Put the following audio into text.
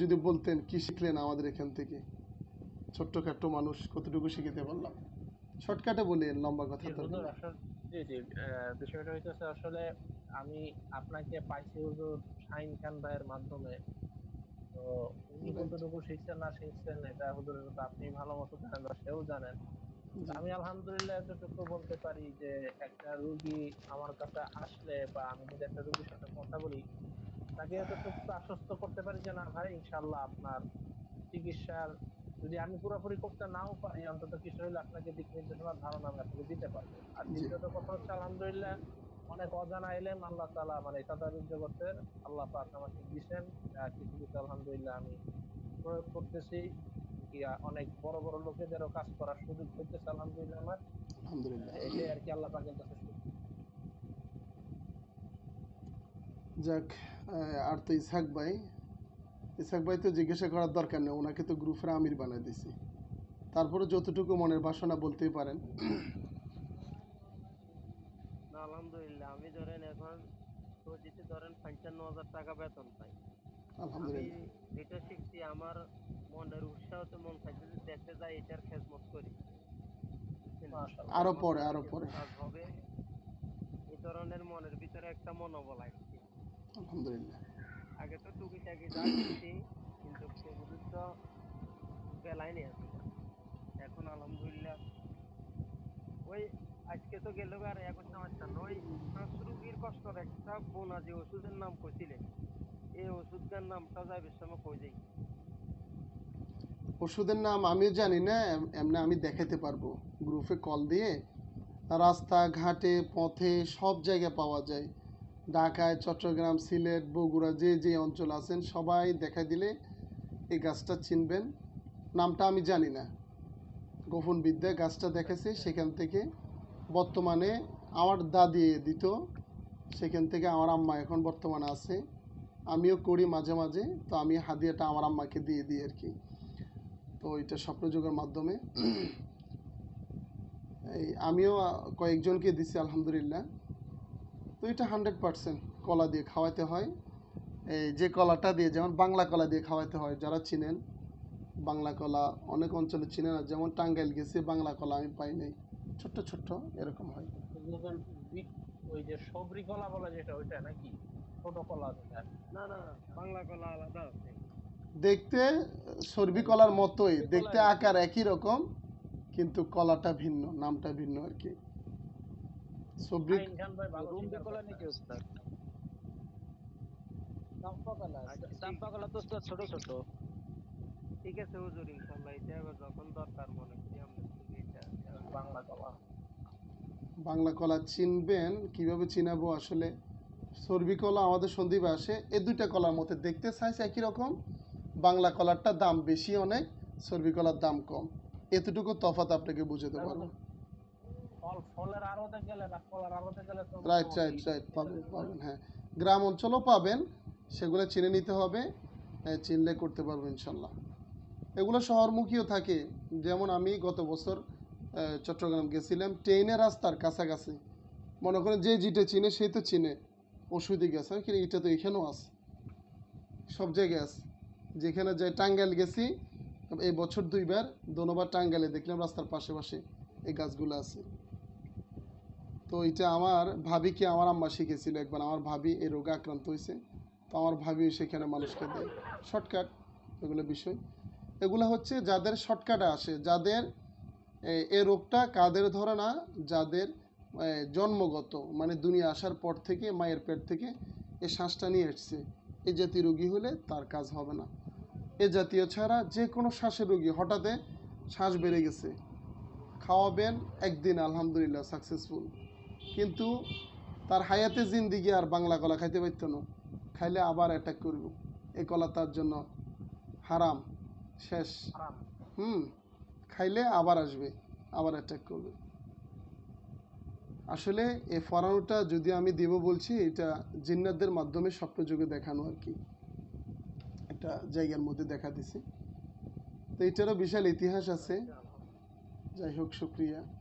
যদি বলতেন কি শিখলেন আমাদের এখান থেকে? ছোট্টখাট্ট মানুষ কতটুকু শিখিতে পারলাম শর্টকাটে বলি লম্বা কথা তো। আসলে- জি বিষয়টা হইতেছে আসলে আমি আপনাকে পাইছি হুজুর শাহিন খান ভাইয়ের মাধ্যমে। তো উনি কতটুকু শিখছেন না শিখছেন এটা হুজুরের কথা আপনি ভালো মতো জানেন বা সেও জানেন। আমি আলহামদুলিল্লাহ এতটুকু বলতে পারি যে একটা রুগী আমার কাছে আসলে বা আমি যদি একটা রুগীর সাথে কথা বলি তাকে এতটুকু আশ্বস্ত করতে পারি যে না ভাই ইনশাল্লাহ আপনার চিকিৎসার যদি আমি পুরোপুরি করতে নাও পারি অন্তত কিছু হলে আপনাকে দিক নির্দেশনার ধারণা আমি আপনাকে দিতে পারব। আর দ্বিতীয়ত কথা হচ্ছে আলহামদুলিল্লাহ অনেক অজানা এলেম আল্লাহ তালা মানে তাদারুল জগতের আল্লাহ পাক আমাকে দিয়েছেন আহ, কিছু কিছু আলহামদুলিল্লাহ আমি প্রয়োগ করতেছি। অনেক বড় বড় লোকেদেরও কাজ করার সুযোগ হইতেছে আলহামদুলিল্লাহ আমার। আলহামদুলিল্লাহ। এটাই আর কি আল্লাহ পাকের কাছে যাক আর তো ইসাক ভাই। ইসাক ভাই তো জিজ্ঞাসা করার দরকার নেই ওনাকে তো গ্রুপের আমির বানাই দিছি। তারপরে যতটুকু মনের বাসনা বলতেই পারেন। আলহামদুলিল্লাহ আমি ধরেন এখন সৌদিতে ধরেন পঞ্চান্ন হাজার টাকা বেতন পাই। আলহামদুলিল্লাহ। যেটা শিখছি আমার মনের উৎসাহ তো মন চাইছে যে দেশে যাই এটার খেজমত করি। আরও পরে, আরও পরে। হবে এই ধরনের মনের ভিতরে একটা মনোবল আসছে আলহামদুলিল্লাহ। আগে তো টুকিটাকি যা করছি কিন্তু সেগুলো তো বেলাই নেই আসলে এখন আলহামদুলিল্লাহ ওই আজকে তো গেল আর এখন সমস্যা শ্বাস রুগীর কষ্টের একটা বোনা যে ওষুধের নাম কইছিলেন এই ওষুধটার নামটা যাবে সময় কই যাই ওষুধের নাম আমিও জানি না এমনি আমি দেখাতে পারব। গ্রুপে কল দিয়ে রাস্তা ঘাটে পথে সব জায়গায় পাওয়া যায়। ঢাকায়, চট্টগ্রাম, সিলেট, বগুড়া যে যে অঞ্চল আছেন, সবাই দেখা দিলে এই গাছটা চিনবেন। নামটা আমি জানি না। গোপন বিদ্যা গাছটা দেখেছে, সেখান থেকে বর্তমানে আমার দাদি দিত, সেখান থেকে আমার আম্মা এখন বর্তমানে আছে। আমিও করি মাঝে মাঝে, তো আমি হাদিয়াটা আমার আম্মাকে দিয়ে দিই আর কি। তো এটা স্বপ্নযোগের মাধ্যমে। এই আমিও কয়েকজনকে দিছি, আলহামদুলিল্লাহ। তো এটা হান্ড্রেড পার্সেন্ট কলা দিয়ে খাওয়াতে হয়। এই যে কলাটা দিয়ে যেমন বাংলা কলা দিয়ে খাওয়াতে হয় যারা চিনেন বাংলা কলা অনেক অঞ্চলে চিনে না যেমন টাঙ্গাইল গেছে বাংলা কলা আমি পাই নাই। ছোট্ট ছোট্ট এরকম হয়। ওই যে সবরি কলা বলে যেটা ওইটা নাকি? ছোট কলা না না বাংলা কলা আলাদা আছে। দেখতে সর্বি কলার মতোই দেখতে আকার একই রকম কিন্তু কলাটা ভিন্ন নামটা ভিন্ন আর কি। সবরি শাহিন খান ভাই ভালো রুম শিকার নাকি ওস্তাদ চম্পা কলা ঠিক- চাম্পা কলা তো ওস্তাদ ছোট ছোট ঠিক আছে হুজুর ইনশাল্লাহ এটা এবার যখন দরকার মনে করি আমরা এটা বাংলা কলা বাংলা কলা চিনবেন কীভাবে চিনাবো আসলে সর্বি কলা আমাদের সন্দীপে আসে এ দুইটা কলার মধ্যে দেখতে সাইজ একই রকম বাংলা কলারটা দাম বেশি অনেক সর্বি কলার দাম কম এতটুকু তফাৎ আপনাকে বুঝাতে পারব ফল ফলের আড়তে গেলে না কলার আড়তে গেলে তো রাইট রাইট রাইট পাবেন পাবেন হ্যাঁ। গ্রাম অঞ্চলও পাবেন সেগুলো চিনে নিতে হবে হ্যাঁ, চিনলে করতে পারব ইনশাল্লাহ। এগুলো শহরমুখীও থাকে। যেমন আমি গত বছর চট্টগ্রাম গেছিলাম ট্রেনের রাস্তার কাছাকাছি। মনে করেন যে যেটা চিনে সেই তো চিনে। ওষুধই গেছে আমি কি এটা তো এখানেও আছে। সব জায়গায় আছে। যেখানে যাই টাঙ্গাইল গেছি এই বছর দুইবার দোনোবার টাঙ্গাইলে দেখলাম রাস্তার পাশে পাশে এই গাছগুলো আছে। তো এটা আমার ভাবিকে আমার আম্মা শিখেছিল একবার। আমার ভাবি এই রোগে আক্রান্ত হয়েছে তো আমার ভাবি সেখানে মানুষকে দেয় শর্টকাট এগুলো বিষয়। এগুলো হচ্ছে যাদের শর্টকাটে আসে যাদের এ, এ রোগটা কাদের ধরে না যাদের জন্মগত মানে দুনিয়া আসার পর থেকে মায়ের পেট থেকে এ শ্বাসটা নিয়ে এসছে। এই জাতীয় রোগী হলে তার কাজ হবে না। এ জাতীয় ছাড়া যে কোনো শ্বাসের রোগী হঠাৎ শ্বাস বেড়ে গেছে। খাওয়াবেন একদিন আলহামদুলিল্লাহ সাকসেসফুল কিন্তু তার হায়াতে জিন্দিগি আর বাংলা কলা খাইতে পারতো না। খাইলে আবার অ্যাটাক করব। এই কলা তার জন্য হারাম শেষ। হুম খাইলে আবার আসবে আবার অ্যাটাক করবে। আসলে এই ফরানোটা যদি আমি দেব বলছি এটা জিন্নাতদের মাধ্যমে স্বপ্নযোগে দেখানো আর কি। একটা জায়গার মধ্যে দেখা দিছে। তো এটারও বিশাল ইতিহাস আছে। যাই হোক শুক্রিয়া।